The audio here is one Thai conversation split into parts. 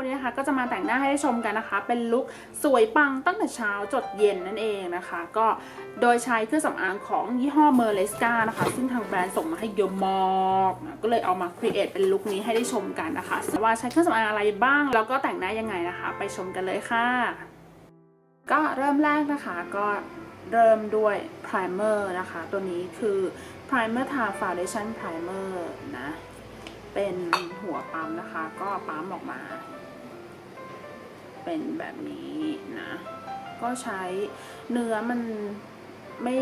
วันนี้นะคะก็จะมาแต่งหน้าให้ได้ชมกันนะคะ เป็นลุคสวยปังตั้งแต่เช้าจดเย็นนั่นเองนะคะ ก็โดยใช้เครื่องสำอางของยี่ห้อเมอร์เลสกานะคะ ซึ่งทางแบรนด์ส่งมาให้เยอะมากนะก็เลยเอามาครีเอทเป็นลุคนี้ให้ได้ชมกันนะคะว่าใช้เครื่องสำอางอะไรบ้าง แล้วก็แต่งหน้ายังไงนะคะ ไปชมกันเลยค่ะ ก็เริ่มแรกนะคะก็เริ่มด้วย primer นะคะ ตัวนี้คือ primer ทา foundation primer นะ เป็นหัวปั๊มนะคะ ก็ปั๊มออกมา เป็นแบบนี้นะ ก็ใช้เนื้อมันไม่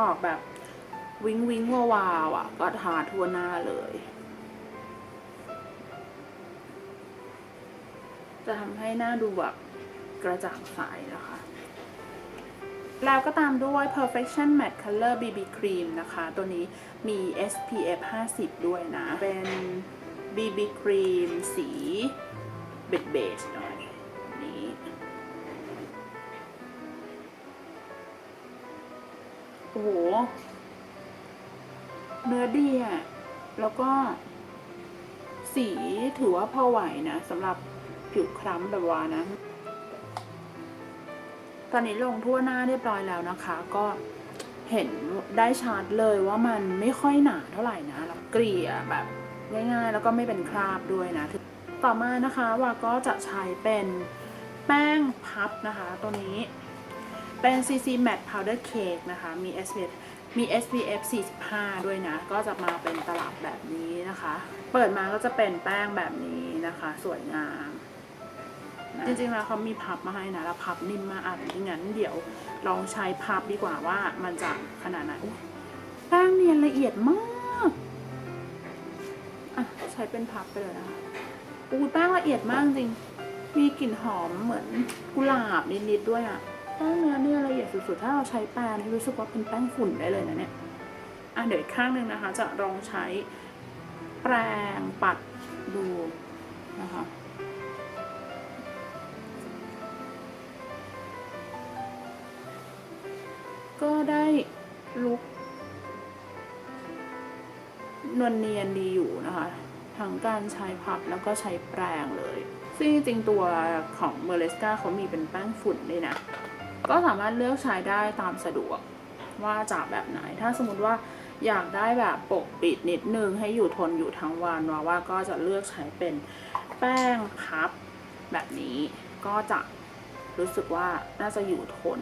ออกแบบวิงวิงวาวาวอะ ก็ทาทั่วหน้าเลย จะทำให้หน้าดูแบบกระจ่างใสนะคะ แล้วก็ตามด้วย perfection matte color bb cream นะคะ ตัวนี้มี SPF 50 ด้วยนะ เป็น bb cream สีเบจเบจหน่อย อ้โห เนื้อดีอะ แล้วก็ สีถือว่าพอไหวนะสำหรับผิวคล้ำแบบวานะ ตอนนี้ลงทั่วหน้าเรียบร้อยแล้วนะคะ ก็เห็นได้ชัดเลยว่ามันไม่ค่อยหนาเท่าไหร่นะแล้วเกลี่ยแบบง่ายๆ แล้วก็ไม่เป็นคราบด้วยนะ ต่อมานะคะว่าก็จะใช้เป็นแป้งพับนะคะ ตัวนี้ เป็น CC Matte Powder Cake นะคะ มี SPF มี SPF 45 ด้วยนะ ก็จะมาเป็นตลับแบบนี้นะคะ เปิดมาก็จะเป็นแป้งแบบนี้นะคะ สวยงามจริงๆแล้วเขามีพับมาให้นะ แล้วพับนิ่มมากอะงั้นเดี๋ยวลองใช้พับดีกว่าว่ามันจะขนาดไหนแป้งเนียนละเอียดมากอะใช้เป็นพับไปเลยนะคะอู้แป้งละเอียดมากจริง มีกลิ่นหอมเหมือนกุหลาบนิดๆด้วยอะ แป้งเนื้อเนี่ยละเอียดสุดๆ ถ้าเราใช้แป้งนี่รู้สึกว่าเป็นแป้งฝุ่นได้เลยนะเนี่ย อะเดี๋ยวอีกข้างหนึ่งนะคะ จะลองใช้แปรงปัดดูนะคะก็ได้ลุกนวลเนียนดีอยู่นะคะ ทั้งการใช้พับแล้วก็ใช้แปรงเลย ซึ่งจริงตัวของเมเลสกาเขามีเป็นแป้งฝุ่นด้วยนะ ก็สามารถเลือกใช้ได้ตามสะดวกว่าจะแบบไหน ถ้าสมมติว่าอยากได้แบบปกปิดนิดนึงให้อยู่ทนอยู่ทั้งวันว่าว่าก็จะเลือกใช้เป็นแป้งพับแบบนี้ก็จะรู้สึกว่าน่าจะอยู่ทน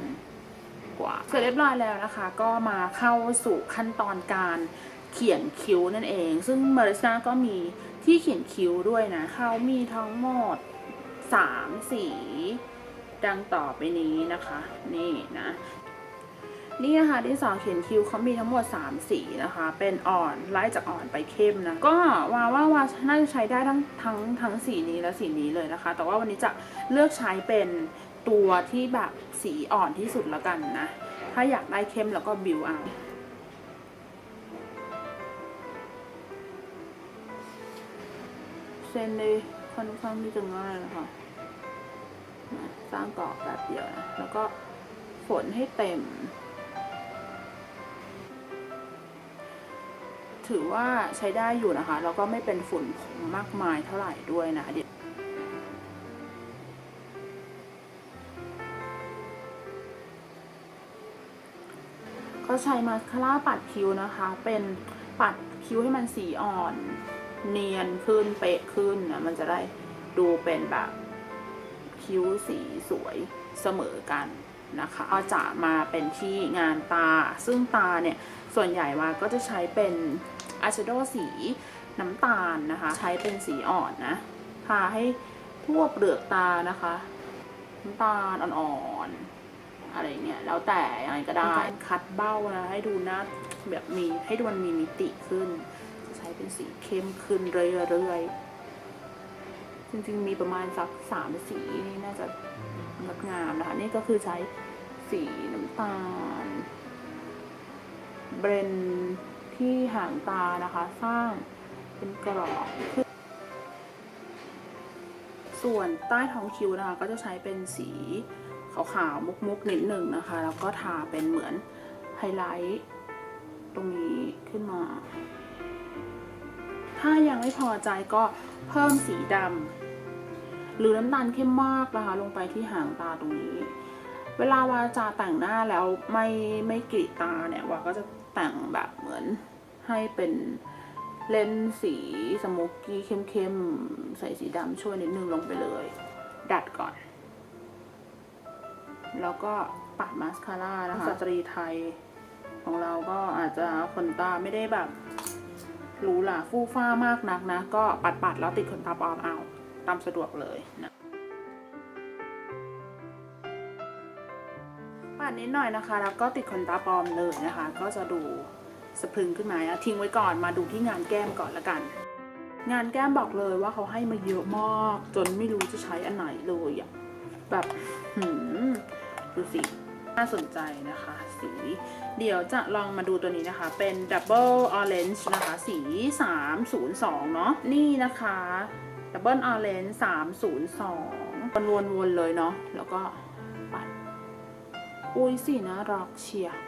กว่าเสร็จเรียบร้อยแล้วนะคะ ก็มาเข้าสู่ขั้นตอนการเขียนคิ้วนั่นเอง ซึ่งมาริซาก็มีที่เขียนคิ้วด้วยนะเขามีทั้งหมด3สี ดังต่อไปนี้นะคะ นี่นะนี่นะคะที่สาวเขียนคิ้วเขามีทั้งหมด 3 สีนะคะ เป็นอ่อนไล่จากอ่อนไปเข้มนะ ก็ว่าว่าว่าน่าจะใช้ได้ทั้งทั้งทั้งสีนี้และสีนี้เลยนะคะ แต่ว่าวันนี้จะเลือกใช้เป็นตัวที่แบบสีอ่อนที่สุดแล้วกันนะ ถ้าอยากได้เข้มแล้วก็บิวเอาเส้นเลยค่อนข้างที่จะง่ายนะคะ นะสร้างเกาะแบบเดียวนะ แล้วก็ฝนให้เต็ม ถือว่าใช้ได้อยู่นะคะ แล้วก็ไม่เป็นฝุ่นผงมากมายเท่าไหร่ด้วยนะเดี๋ยวก็ใช้มาสคาร่าปัดคิ้วนะคะ เป็นปัดคิ้วให้มันสีอ่อน เนียนขึ้นเป๊ะขึ้นนะ มันจะได้ดูเป็นแบบ คิ้วสีสวยเสมอกันนะคะก็จะมาเป็นที่งานตา ซึ่งตาเนี่ย ส่วนใหญ่มาก็จะใช้เป็นอายแชโดว์สีน้ำตาลนะคะ ใช้เป็นสีอ่อนนะทาให้ทั่วเปลือกตานะคะน้ำตาลอ่อนๆอะไรเงี้ยแล้วแต่ยังไงก็ได้คัดเบ้านะให้ดูหน้าแบบมีให้ดูมันมีมิติขึ้น จะใช้เป็นสีเข้มขึ้นเรื่อยๆ จริงๆ มีประมาณสักสามสีนี่น่าจะงดงามนะคะ นี่ก็คือใช้สีน้ำตาล เบรนที่หางตานะคะ สร้างเป็นกรอบส่วนใต้ท้องคิ้วนะคะ ก็จะใช้เป็นสีขาวๆ มุกๆ นิดหนึ่งนะคะ แล้วก็ทาเป็นเหมือนไฮไลท์ตรงนี้ขึ้นมา ถ้ายังไม่พอใจก็เพิ่มสีดำ หรือน้ำตาลเข้มมากนะคะ ลงไปที่หางตาตรงนี้ เวลาวาจะแต่งหน้าแล้วไม่ไม่กรีดตาเนี่ยวาก็จะแต่งแบบเหมือนให้เป็นเลนส์สีสโมกกี้เข้มๆ ใส่สีดำช่วยนิดนึงลงไปเลย ดัดก่อน แล้วก็ปัดมาสคาร่านะคะสตรีไทยของเราก็อาจจะขนตาไม่ได้แบบหรูหราฟู่ฟ้ามากนักนะ ก็ปัดๆแล้วติดขนตาปลอมเอา ตามสะดวกเลยนะปัดนิดหน่อยนะคะ แล้วก็ติดขนตาปลอมเลยนะคะ ก็จะดูสะพรึงขึ้นมานะทิ้งไว้ก่อนมาดูที่งานแก้มก่อนละกัน งานแก้มบอกเลยว่าเขาให้มาเยอะมาก จนไม่รู้จะใช้อันไหนเลยอะแบบหืมดูสิน่าสนใจนะคะ สี เดี๋ยวจะลองมาดูตัวนี้นะคะ เป็น Double Orange นะคะ สี 302 เนาะนี่นะคะ Double Orange 302วนๆๆเลยเนาะ แล้วก็ปัด อุ้ยสีน่ารักเชียร์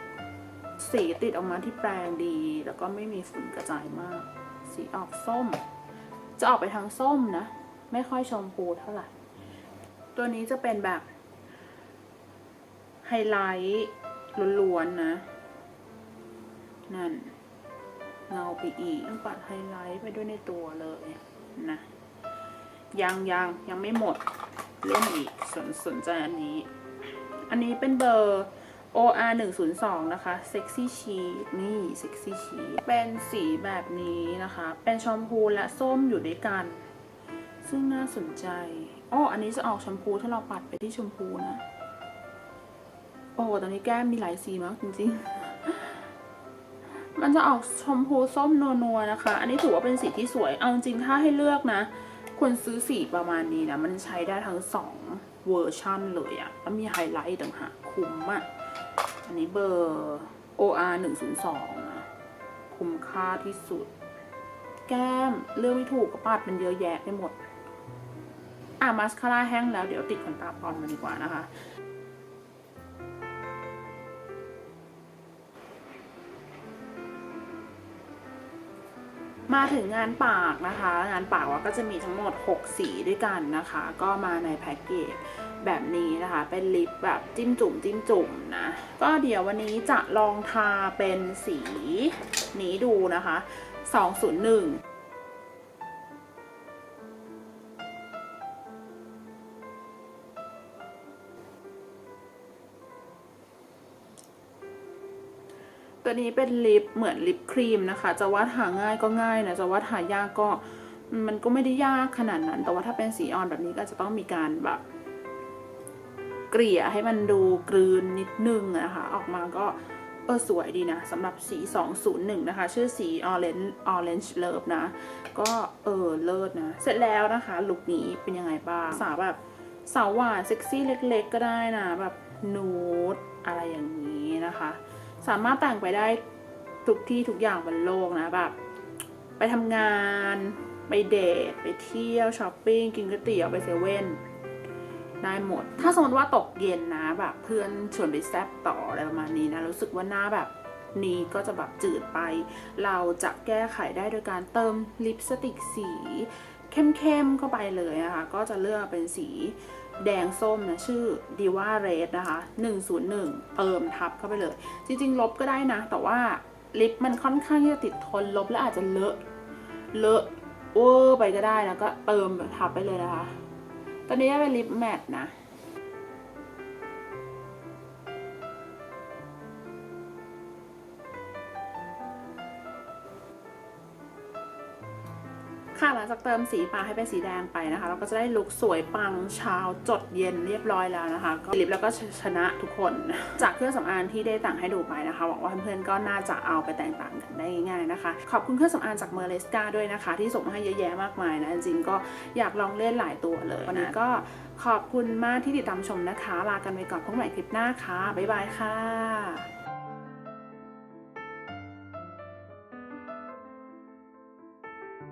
สีติดออกมาที่แปรงดี แล้วก็ไม่มีฝุ่นกระจายมาก สีออกส้ม จะออกไปทางส้มนะ ไม่ค่อยชมพูเท่าไหร่ ตัวนี้จะเป็นแบบไฮไลท์ล้วนๆนะ นั่นเงาไปอีกต้องปัดไฮไลท์ไปด้วยในตัวเลยนะ ยังยังยังไม่หมดเล่นอีกสนสนใจอันนี้ อันนี้เป็นเบอร์ OR 1 0 2นะคะ Sexy Sheet นี่ Sexy Sheet เป็นสีแบบนี้นะคะ เป็นชมพูและส้มอยู่ด้วยกัน ซึ่งน่าสนใจอ้ออันนี้จะออกชมพูถ้าเราปัดไปที่ชมพูนะ โอ้ตอนนี้แก้มมีหลายสีมากจริงๆ มันจะออกชมพูส้มนัวๆนะคะ อันนี้ถือว่าเป็นสีที่สวย เอาจริงถ้าให้เลือกนะ ควรซื้อสีประมาณนี้นะ มันใช้ได้ทั้งสองเวอร์ชันเลยอะแล้วมีไฮไลท์ต่างหากคุ้มอะอันนี้เบอร์ OR 1 0 2นะ คุ้มค่าที่สุด แก้มเลือกไม่ถูกก็ปาดมันเยอะแยะไปหมดอะมาสคาร่าแห้งแล้วเดี๋ยวติดขนตาปลอมมาดีกว่านะคะ มาถึงงานปากนะคะ งานปากว่าก็จะมีทั้งหมด 6 สีด้วยกันนะคะ ก็มาในแพ็กเกจแบบนี้นะคะ เป็นลิปแบบจิ้มจุ่มจิ้มจุ่มนะ ก็เดี๋ยววันนี้จะลองทาเป็นสีนี้ดูนะคะ 201 ตัวนี้เป็นลิปเหมือนลิปครีมนะคะ จะว่าทาง่ายก็ง่ายนะ จะว่าทายากก็มันก็ไม่ได้ยากขนาดนั้น แต่ว่าถ้าเป็นสีออนแบบนี้ก็จะต้องมีการแบบเกลี่ยให้มันดูกลืนนิดนึงนะคะ ออกมาก็เออสวยดีนะสำหรับสี 201 นะคะ ชื่อสี Orange Orange Love นะ ก็เออเลิศนะ เสร็จแล้วนะคะลุคนี้เป็นยังไงบ้าง สาวแบบสาวหวานเซ็กซี่เล็กๆ ก็ได้นะ แบบนูดอะไรอย่างนี้นะคะ สามารถแต่งไปได้ทุกที่ทุกอย่างบนโลกนะแบบไปทำงาน ไปเดท ไปเที่ยวช้อปปิ้งกินก๋วยเตี๋ยวไปเซเว่นได้หมด ถ้าสมมติว่าตกเย็นนะแบบเพื่อนชวนไปแซบต่ออะไรประมาณนี้นะ รู้สึกว่าหน้าแบบนี้ก็จะแบบจืดไป เราจะแก้ไขได้โดยการเติมลิปสติกสี เข้มๆเข้าไปเลยนะคะก็จะเลือกเป็นสีแดงส้มนะชื่อ Diva Red นะคะ 101 เติมทับเข้าไปเลย จริงๆ ลบก็ได้นะ แต่ว่าลิปมันค่อนข้างที่จะติดทนลบแล้วอาจจะเลอะเลอะเวอร์ไปก็ได้นะก็เติมทับไปเลยนะคะ ตอนนี้เป็นลิปแมทนะ ค่ะหลังจากเติมสีปากให้เป็นสีแดงไปนะคะ เราก็จะได้ลุคสวยปังเช้าจดเย็นเรียบร้อยแล้วนะคะ ก็ลิปแล้วก็ชนะทุกคน จากเครื่องสำอางที่ได้ต่างให้ดูไปนะคะหวังว่าเพื่อนๆก็น่าจะเอาไปแต่งต่างกันได้ง่ายๆนะคะ ขอบคุณเครื่องสำอางจากเมอร์เลสกาด้วยนะคะ ที่ส่งมาให้เยอะแยะมากมายนะจริงก็อยากลองเล่นหลายตัวเลยวันนี้ก็ขอบคุณมากที่ติดตามชมนะคะลากันไปก่อนพบใหม่คลิปหน้าค่ะบ๊ายบายค่ะ